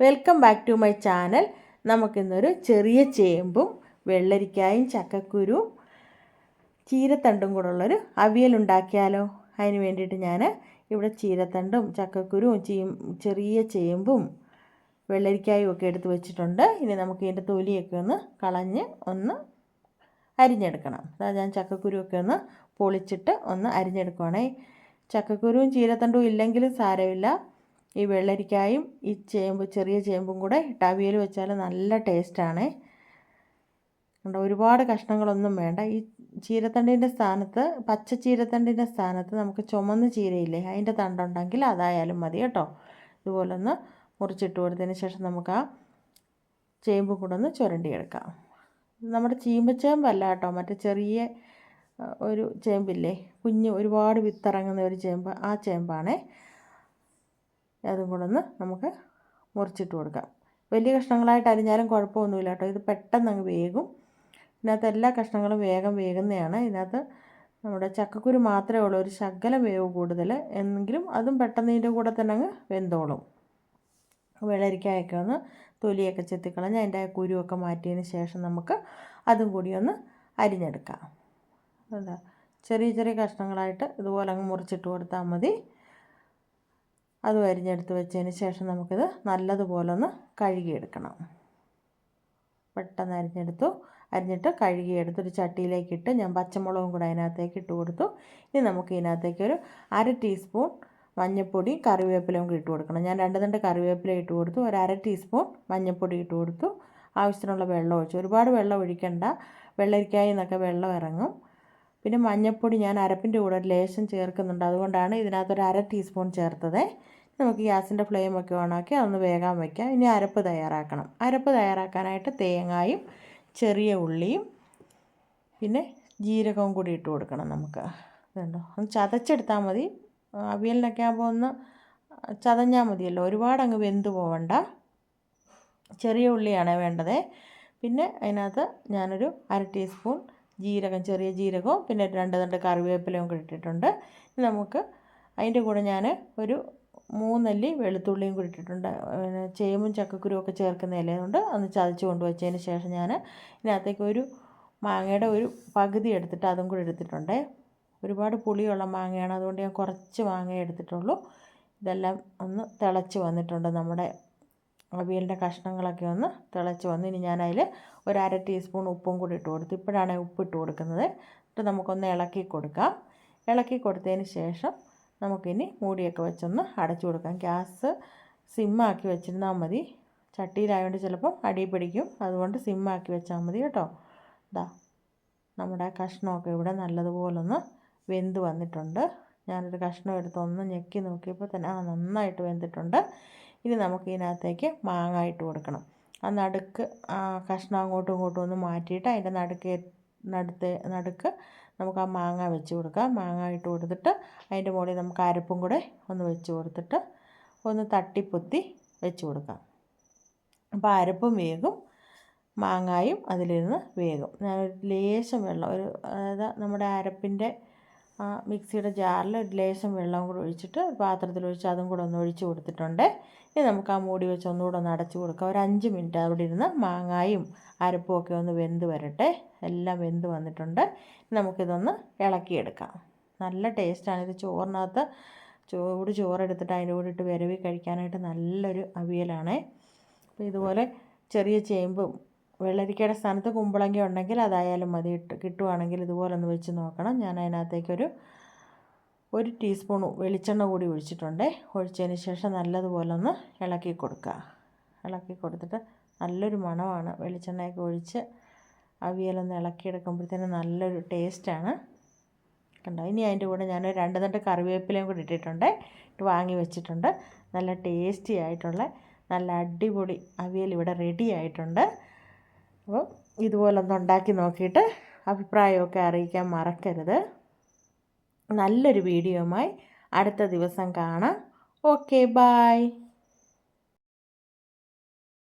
Welcome back to my channel നമുക്കിന്നൊരു ചെറിയ ചേമ്പും വെള്ളരിക്കായും ചക്കക്കുരുവും ചീരത്തണ്ടും കൂടെ ഉള്ളൊരു അവിയൽ ഉണ്ടാക്കിയാലോ? അതിന് വേണ്ടിയിട്ട് ഞാൻ ഇവിടെ ചീരത്തണ്ടും ചക്കക്കുരുവും ചീ ചെറിയ ചേമ്പും വെള്ളരിക്കായും ഒക്കെ എടുത്ത് വെച്ചിട്ടുണ്ട്. ഇനി നമുക്ക് ഇതിന്റെ തൊലിയൊക്കെ ഒന്ന് കളഞ്ഞ് ഒന്ന് അരിഞ്ഞെടുക്കണം. അതായത് ഞാൻ ചക്കക്കുരുവൊക്കെ ഒന്ന് പൊളിച്ചിട്ട് ഒന്ന് അരിഞ്ഞെടുക്കുവാണേ. ചക്കക്കുരുവും ചീരത്തണ്ടും ഇല്ലെങ്കിലും സാരമില്ല. ഈ വെള്ളരിക്കായും ഈ ചേമ്പ് ചെറിയ ചേമ്പും കൂടെ ഇട്ട് അവിയൽ വെച്ചാൽ നല്ല ടേസ്റ്റാണ്. കണ്ടോ ഒരുപാട് കഷ്ണങ്ങളൊന്നും വേണ്ട. ഈ ചീരത്തണ്ടിന്റെ സ്ഥാനത്ത് പച്ച ചീരത്തണ്ടിന്റെ സ്ഥാനത്ത് നമുക്ക് ചുമന്ന ചീരയില്ലേ അതിന്റെ തണ്ടുണ്ടെങ്കിൽ അതായാലും മതി കേട്ടോ. ഇതുപോലെ ഒന്ന് മുറിച്ചിട്ട് കൊടുത്തതിന് ശേഷം നമുക്ക് ആ ചേമ്പ് കൂടെ ഒന്ന് ചുരണ്ടിയെടുക്കാം. നമ്മുടെ ചീമ്പച്ചേമ്പല്ല കേട്ടോ മറ്റേ ചെറിയ ഒരു ചേമ്പില്ലേ കുഞ്ഞ് ഒരുപാട് വിത്തിറങ്ങുന്ന ഒരു ചേമ്പ് ആ ചേമ്പാണേ. അതും കൂടെ ഒന്ന് നമുക്ക് മുറിച്ചിട്ട് കൊടുക്കാം. വലിയ കഷ്ണങ്ങളായിട്ട് അരിഞ്ഞാലും കുഴപ്പമൊന്നുമില്ല കേട്ടോ. ഇത് പെട്ടെന്ന് അങ്ങ് വേകും. ഇതിനകത്ത് എല്ലാ കഷ്ണങ്ങളും വേഗം വേകുന്നതാണ്. ഇതിനകത്ത് നമ്മുടെ ചക്കക്കുരു മാത്രമേ ഉള്ളൂ. ഒരു ശകലം വേവ് കൂടുതൽ. എന്നെങ്കിലും അതും പെട്ടെന്ന് ഇതിന്റെ കൂടെ തന്നെ അങ്ങ് വെന്തോളും. വെള്ളരിക്കായൊക്കെ ഒന്ന് തൊലിയൊക്കെ ചെത്തിക്കളഞ്ഞ് അതിന്റെ കുരുവൊക്കെ മാറ്റിയതിന് ശേഷം നമുക്ക് അതും കൂടി ഒന്ന് അരിഞ്ഞെടുക്കാം. അതാ. ചെറിയ ചെറിയ കഷ്ണങ്ങളായിട്ട് ഇതുപോലെ അങ്ങ് മുറിച്ചിട്ട് കൊടുത്താൽ മതി. അത് അരിഞ്ഞെടുത്ത് വെച്ചതിന് ശേഷം നമുക്കിത് നല്ലതുപോലെ ഒന്ന് കഴുകിയെടുക്കണം. പെട്ടെന്ന് അരിഞ്ഞെടുത്തു. അരിഞ്ഞിട്ട് കഴുകിയെടുത്ത് ഒരു ചട്ടിയിലേക്കിട്ട് ഞാൻ പച്ചമുളകും കൂടെ അതിനകത്തേക്ക് ഇട്ട് കൊടുത്തു. ഇനി നമുക്ക് ഇതിനകത്തേക്ക് ഒരു അര ടീസ്പൂൺ മഞ്ഞൾപ്പൊടി കറിവേപ്പിലയും കൂടി ഇട്ട് കൊടുക്കണം. ഞാൻ രണ്ട് രണ്ട് കറിവേപ്പില ഇട്ട് കൊടുത്തു. ഒരു അര ടീസ്പൂൺ മഞ്ഞൾപ്പൊടി ഇട്ട് കൊടുത്തു. ആവശ്യത്തിനുള്ള വെള്ളം ഒഴിച്ചു. ഒരുപാട് വെള്ളം ഒഴിക്കണ്ട. വെള്ളരിക്കായി നിന്നൊക്കെ വെള്ളം ഇറങ്ങും. പിന്നെ മഞ്ഞൾപ്പൊടി ഞാൻ അരപ്പിന്റെ കൂടെ ഒരു ലേശം ചേർക്കുന്നുണ്ട്. അതുകൊണ്ടാണ് ഇതിനകത്തൊരു അര ടീസ്പൂൺ ചേർത്തത്. നമുക്ക് ഗ്യാസിന്റെ ഫ്ലെയിമൊക്കെ ഓണാക്കി അതൊന്ന് വേഗം വയ്ക്കാം ഇനി അരപ്പ് തയ്യാറാക്കണം. അരപ്പ് തയ്യാറാക്കാനായിട്ട് തേങ്ങായും ചെറിയ ഉള്ളിയും പിന്നെ ജീരകവും കൂടി ഇട്ട് കൊടുക്കണം നമുക്ക്. ഇതുണ്ടോ? ഒന്ന് ചതച്ചെടുത്താൽ മതി. അവിയലിനൊക്കെ ആകുമ്പോൾ ഒന്ന് ചതഞ്ഞാൽ മതിയല്ലോ. ഒരുപാട് അങ്ങ് വെന്ത് പോവണ്ട. ചെറിയ ഉള്ളിയാണ് വേണ്ടത്. പിന്നെ അതിനകത്ത് ഞാനൊരു അര ടീസ്പൂൺ ജീരകം ചെറിയ ജീരകവും പിന്നെ രണ്ട് രണ്ട് കറിവേപ്പിലയും കൂടി ഇട്ടിട്ടുണ്ട്. നമുക്ക് അതിന്റെ കൂടെ ഞാൻ ഒരു മൂന്നല്ലി വെളുത്തുള്ളിയും കൂടി ഇട്ടിട്ടുണ്ട്. പിന്നെ ചേമ്പും ചക്കക്കുരും ഒക്കെ ചേർക്കുന്ന ഇലയുണ്ട്. അന്ന് ചതച്ച് കൊണ്ടുവച്ചതിന് ശേഷം ഞാൻ ഇതിനകത്തേക്ക് ഒരു മാങ്ങയുടെ ഒരു പകുതി എടുത്തിട്ട് അതും കൂടി എടുത്തിട്ടുണ്ട്. ഒരുപാട് പുളിയുള്ള മാങ്ങയാണ്. അതുകൊണ്ട് ഞാൻ കുറച്ച് മാങ്ങ എടുത്തിട്ടുള്ളൂ. ഇതെല്ലാം ഒന്ന് തിളച്ച് വന്നിട്ടുണ്ട് നമ്മുടെ അവിയലിന്റെ കഷ്ണങ്ങളൊക്കെ ഒന്ന് തിളച്ച് വന്ന്. ഇനി ഞാനതിൽ ഒരു അര ടീസ്പൂൺ ഉപ്പും കൂടി ഇട്ട് കൊടുത്തു. ഇപ്പോഴാണ് ഉപ്പ് ഇട്ട് കൊടുക്കുന്നത്. എന്നിട്ട് നമുക്കൊന്ന് ഇളക്കി കൊടുക്കാം. ഇളക്കി കൊടുത്തതിന് ശേഷം നമുക്കിനി മൂടിയൊക്കെ വെച്ചൊന്ന് അടച്ചു കൊടുക്കാം. ഗ്യാസ് സിമ്മാക്കി വെച്ചിരുന്നാൽ മതി. ചട്ടിയിലായതുകൊണ്ട് ചിലപ്പം അടി പിടിക്കും. അതുകൊണ്ട് സിമ്മാക്കി വെച്ചാൽ മതി കേട്ടോ. ഇതാ നമ്മുടെ കഷ്ണമൊക്കെ ഇവിടെ നല്ലതുപോലൊന്ന് വെന്ത് വന്നിട്ടുണ്ട്. ഞാനൊരു കഷ്ണം എടുത്ത് ഒന്ന് ഞെക്കി നോക്കിയപ്പോൾ തന്നെ ആ നന്നായിട്ട് വെന്തിട്ടുണ്ട്. ഇനി നമുക്ക് ഇതിനകത്തേക്ക് മാങ്ങ ഇട്ട് കൊടുക്കണം. ആ നടുക്ക് കഷ്ണം അങ്ങോട്ടും ഇങ്ങോട്ടും ഒന്ന് മാറ്റിയിട്ട് അതിന്റെ നടുക്ക് നടുത്ത് നടുക്ക് നമുക്ക് ആ മാങ്ങ വെച്ച് കൊടുക്കാം. മാങ്ങ ഇട്ട് കൊടുത്തിട്ട് അതിന്റെ മുകളിൽ നമുക്ക് അരപ്പും കൂടെ ഒന്ന് വെച്ച് കൊടുത്തിട്ട് ഒന്ന് തട്ടിപ്പൊത്തി വെച്ച് കൊടുക്കാം. അപ്പോൾ അരപ്പും വേകും മാങ്ങായും അതിലിരുന്ന് വേകും. ലേശം വെള്ളം ഒരു അതായത് നമ്മുടെ അരപ്പിന്റെ മിക്സിയുടെ ജാറിൽ ഒരു ലേശം വെള്ളം കൂടെ ഒഴിച്ചിട്ട് പാത്രത്തിൽ ഒഴിച്ച് അതും കൂടെ ഒന്ന് ഒഴിച്ച് കൊടുത്തിട്ടുണ്ട്. ഇനി നമുക്ക് ആ മൂടി വെച്ച് ഒന്നുകൂടെ ഒന്ന് അടച്ച് കൊടുക്കാം. ഒരു അഞ്ച് മിനിറ്റ് അവിടെ ഇരുന്ന് മാങ്ങായും അരപ്പും ഒക്കെ ഒന്ന് വെന്ത് വരട്ടെ. എല്ലാം വെന്ത് വന്നിട്ടുണ്ട്. നമുക്കിതൊന്ന് ഇളക്കിയെടുക്കാം. നല്ല ടേസ്റ്റാണ്. ഇത് ചോറിനകത്ത് ചൂട് ചോറെടുത്തിട്ട് അതിന്റെ കൂടെ ഇട്ട് വിരവി കഴിക്കാനായിട്ട് നല്ലൊരു അവിയലാണ്. അപ്പോൾ ഇതുപോലെ ചെറിയ ചേമ്പും വെള്ളരിക്കയുടെ സ്ഥാനത്ത് കുമ്പളങ്ങ ഉണ്ടെങ്കിൽ അതായാലും മതി. ഇട്ട് കിട്ടുവാണെങ്കിൽ ഇതുപോലെ ഒന്ന് വെച്ച് നോക്കണം. ഞാൻ അതിനകത്തേക്കൊരു ഒരു ടീസ്പൂൺ വെളിച്ചെണ്ണ കൂടി ഒഴിച്ചിട്ടുണ്ട്. ഒഴിച്ചതിന് ശേഷം നല്ലതുപോലെ ഒന്ന് ഇളക്കി കൊടുക്കുക. ഇളക്കി കൊടുത്തിട്ട് നല്ലൊരു മണമാണ് വെളിച്ചെണ്ണയൊക്കെ ഒഴിച്ച് അവിയലൊന്ന് ഇളക്കിയെടുക്കുമ്പോഴത്തേനും നല്ലൊരു ടേസ്റ്റാണ്. കണ്ടോ? ഇനി അതിന്റെ കൂടെ ഞാൻ രണ്ട് തണ്ട് കറിവേപ്പിലയും കൂടി ഇട്ടിട്ടുണ്ട്. ഇട്ട് വാങ്ങി വെച്ചിട്ടുണ്ട്. നല്ല ടേസ്റ്റി ആയിട്ടുള്ള നല്ല അടിപൊളി അവിയൽ ഇവിടെ റെഡി ആയിട്ടുണ്ട്. അപ്പോൾ ഇതുപോലൊന്ന് ഉണ്ടാക്കി നോക്കിയിട്ട് അഭിപ്രായമൊക്കെ അറിയിക്കാൻ മറക്കരുത്. നല്ലൊരു വീഡിയോയുമായി അടുത്ത ദിവസം കാണാം. Okay bye